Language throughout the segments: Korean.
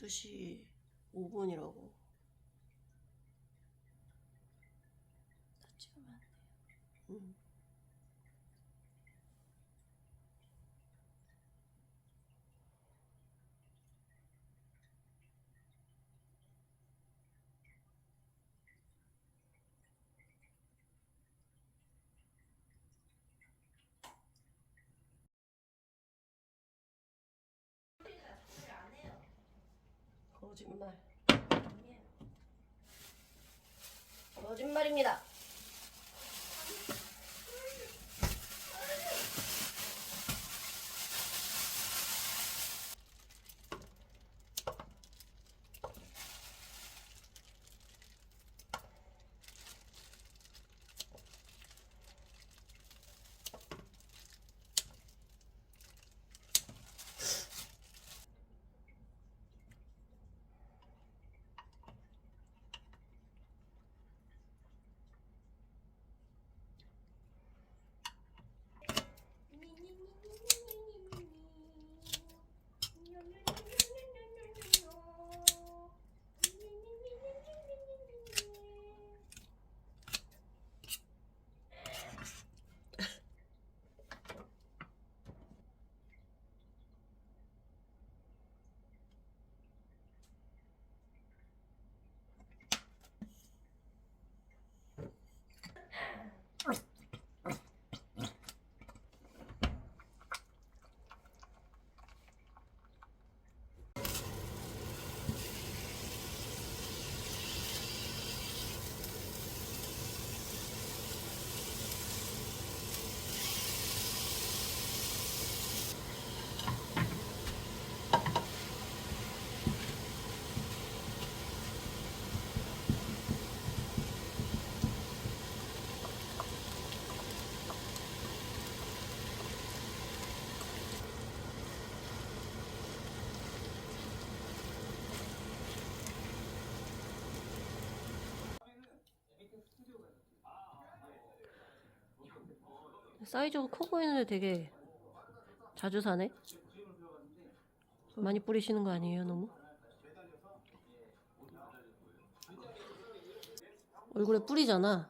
12시 5분이라고. 다 찍으면 안 돼요. 응. 거짓말. 거짓말입니다. 사이즈가 커 보이는데 되게 자주 사네. 많이 뿌리시는 거 아니에요, 너무? 얼굴에 뿌리잖아.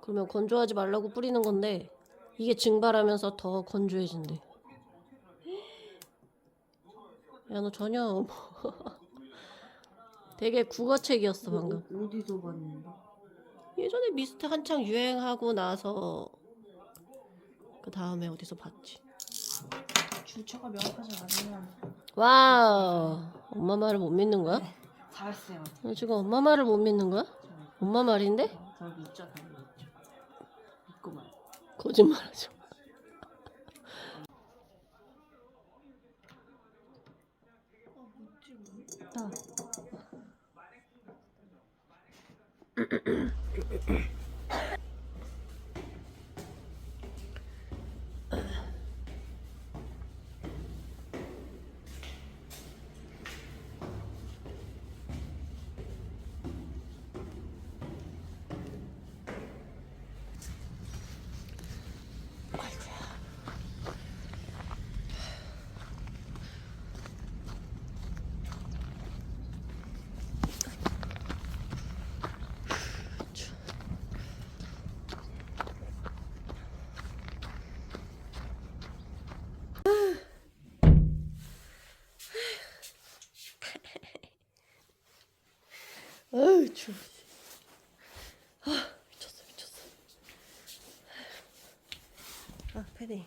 그러면 건조하지 말라고 뿌리는 건데 이게 증발하면서 더 건조해진대. 야, 너 전혀 뭐 되게 국어책이었어 방금. 어, 어디서 봤는데? 예전에 미스트 한창 유행하고 나서 그 다음에 어디서 봤지? 주처가 명확하지 않으면 와우 엄마 말을 못 믿는 거야? 잘했어요. 너 지금 엄마 말을 못 믿는 거야? 엄마 말인데? 저기 있죠, 저기 있죠. 믿고만. 거짓말하죠. 나 추워. 아 미쳤어 미쳤어. 아 패딩.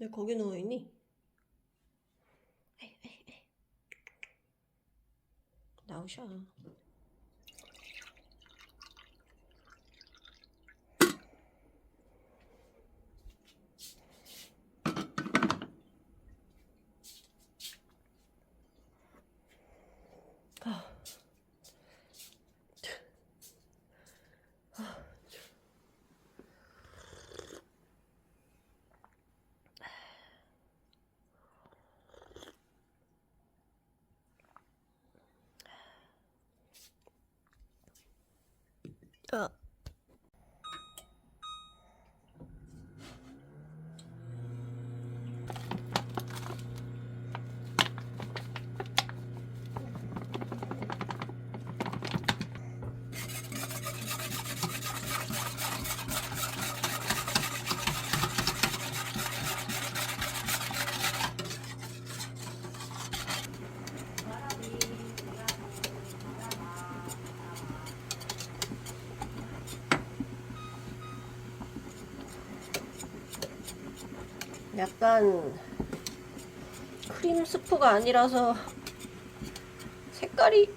왜 거기 누워 있니? 나오셔. 야. 약간 크림 스프가 아니라서 색깔이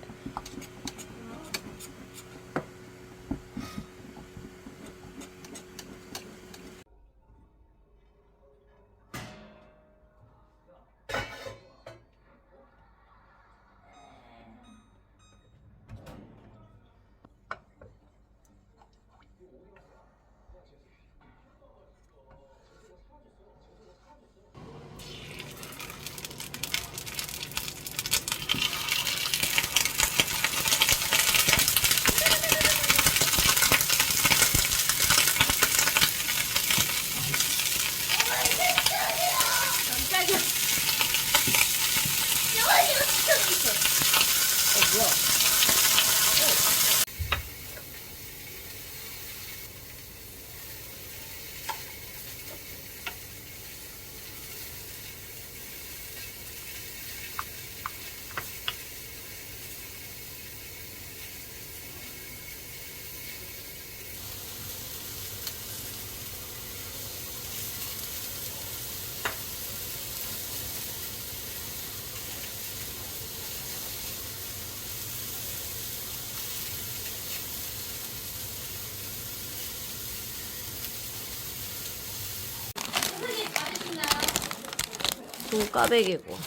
돈까백이고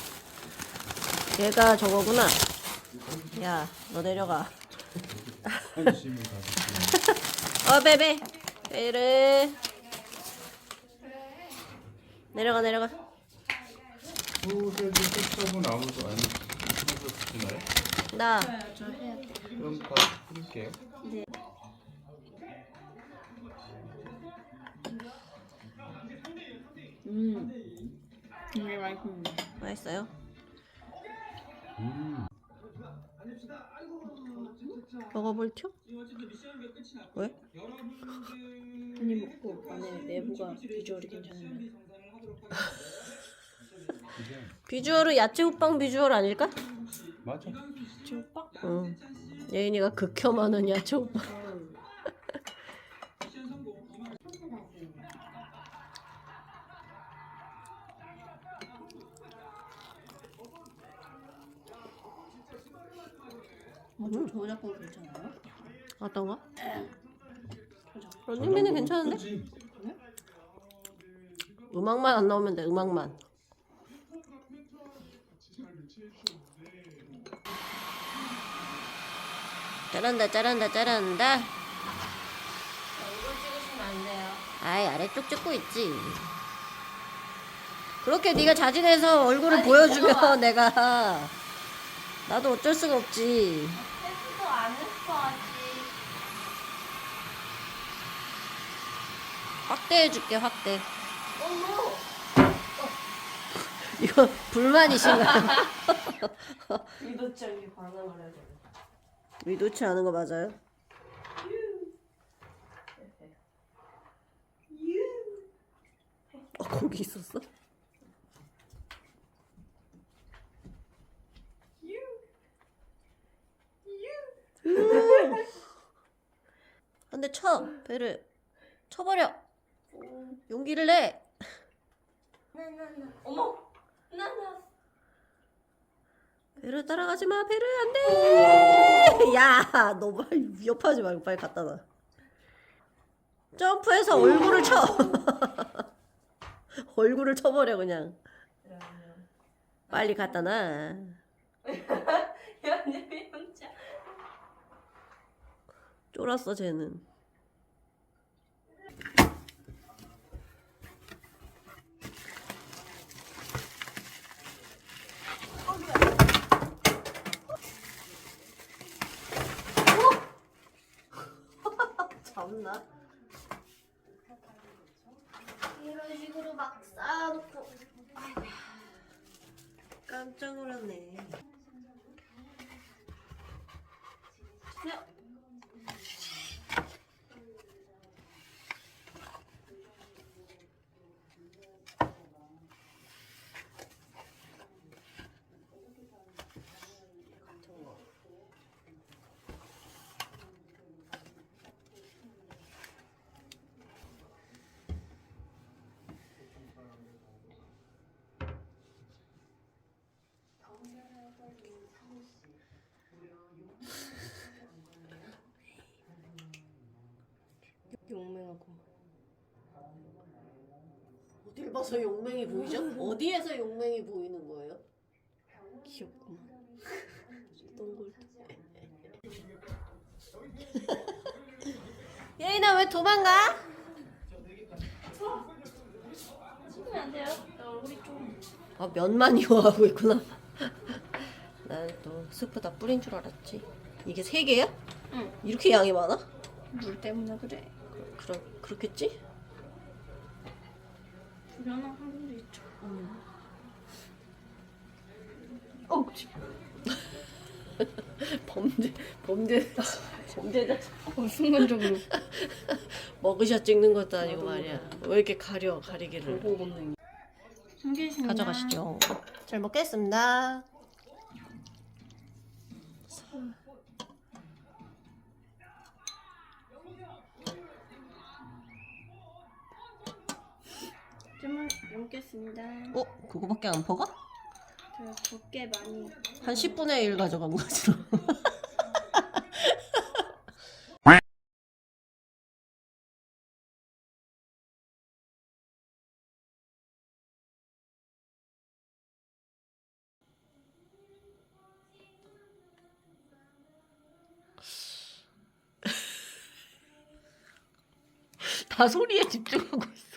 얘가 저거구나 야 너 내려가 어 베베 베르 내려가 내려가? 나 돼. 그럼 다 뿌릴게요. 음. 맛있습니다. 맛있어요? 음. 먹어볼 텨? 왜? 한입 먹고 안에 내부가 비주얼이 괜찮으면 이게 비주얼은 야채 호빵 비주얼 아닐까? 맞아. 지오빠? 응 예인이가 극혐하는 야채 호빵 어 저 저작권 괜찮아요? 어떤 거? 저작. 런닝맨은 괜찮은데? 크지? 음악만 안 나오면 돼 음악만 잘한다 잘한다 잘한다 얼굴 찍으시면 안 돼요 아이 아래쪽 찍고 있지 그렇게 네가 자진해서 얼굴을 보여주면 내가 나도 어쩔 수가 없지 헬스도 안 했어 아직. 확대해줄게 확대. 이거 불만이신가요? 이도치 않게 반응을 해야 돼. 의도치 않은 거 맞아요? 어, 거기 있었어? 음. 근데 쳐 배를 쳐버려 용기를 내. 나나나. 어머. 나나. 배를 따라가지 마 배를. 안 돼! 야 너 빨리 위협하지 말고 빨리 갖다 놔. 점프해서 얼굴을 쳐. 얼굴을 쳐버려 그냥. 빨리 갖다 놔. 연예인 혼자. 쫄았어 쟤는 다 없나? 이런 식으로 막 쌓아놓고. 깜짝 놀랐네. 주 용맹하고. 어딜 봐서 용맹이 보이죠? 어디에서 용맹이 보이는 거예요? 귀엽구만. 동글도. 예인아 왜 도망가? 찍으면 안 돼요? 나 얼굴이 좀. 아 면만 이용하고 있구나. 나는 또 스프 다 뿌린 줄 알았지. 이게 세 개야? 응. 이렇게 양이 많아? 물 때문에 그래. 그러 그렇겠지? 불안한 사람도 있죠. 어, 범죄 범죄 범죄자 어, 순간적으로 머그샷 찍는 것도 아니고 말이야. 왜 이렇게 가려 가리기를? 보고. 가져가시죠. 잘 먹겠습니다. 좀 먹겠습니다. 어? 그거밖에 안 퍼가? 제가 곱게 많이. 한 10분의 1 가져간 거지. 다 소리에 집중하고 있어.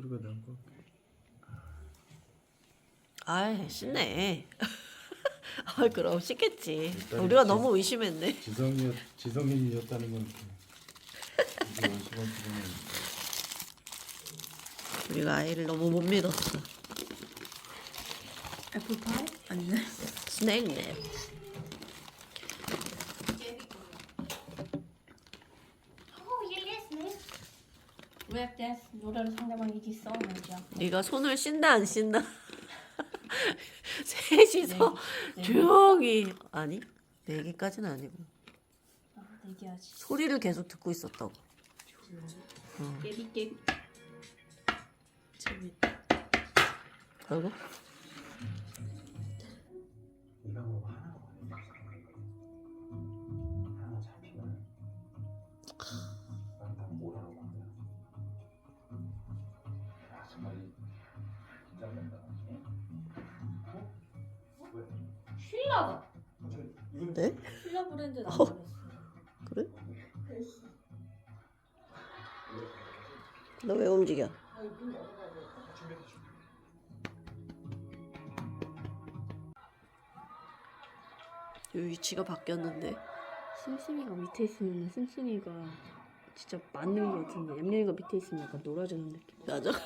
물소리가 난 거. 아이 신네. 아 그럼 씻겠지. 일단 우리가 있지. 너무 의심했네. 지성이었 지성인이었다는 건 이게 원시건 지성인. 우리가 아이를 너무 못 믿었어. 애플파이? 아니네. 스낵네. 댄스 노래로 상대방 이기 써 말이야. 네가 손을 쉰다 안 쉰다. 셋이서 네. 조용히 아니 네 개까지는 아니고 아, 내기하지. 소리를 계속 듣고 있었다고. 깨비 깨비. 재밌다. 그리고 위치가 바뀌었는데 씀씀이가 밑에 있으면 씀씀이가 진짜 맞는 거 같은데 얌얌이가 밑에 있으면 약간 놀아주는 느낌. 맞아?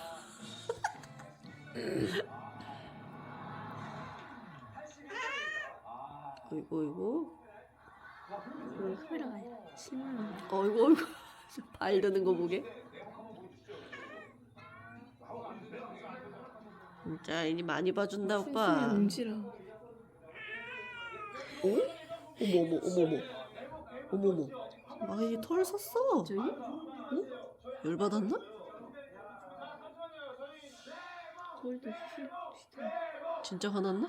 어이구 어이구 왜 카메라가 아니라 실물로. 어이구 어이구 발 드는 거 보게 진짜 이니 많이 봐준다 오빠 뭉치라. 어? 어머 어머 어머 어머 어머 어머 아 이게 털 섰어 저기? 열받았나? 거울도 시 진짜 화났나?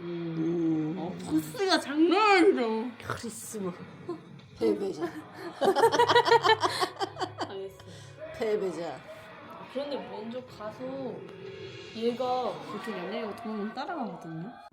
음. 오 어, 포스가 장난 아니죠. 크리스마 패배자. 패배자 그런데 먼저 가서 얘가 보통 얌얌이가 도망가면 따라가거든요.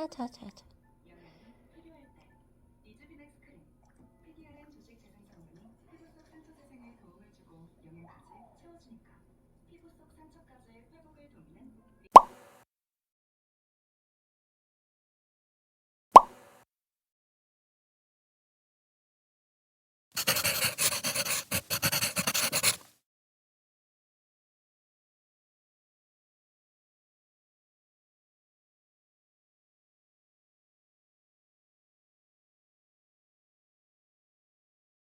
자, 자, 자, 자.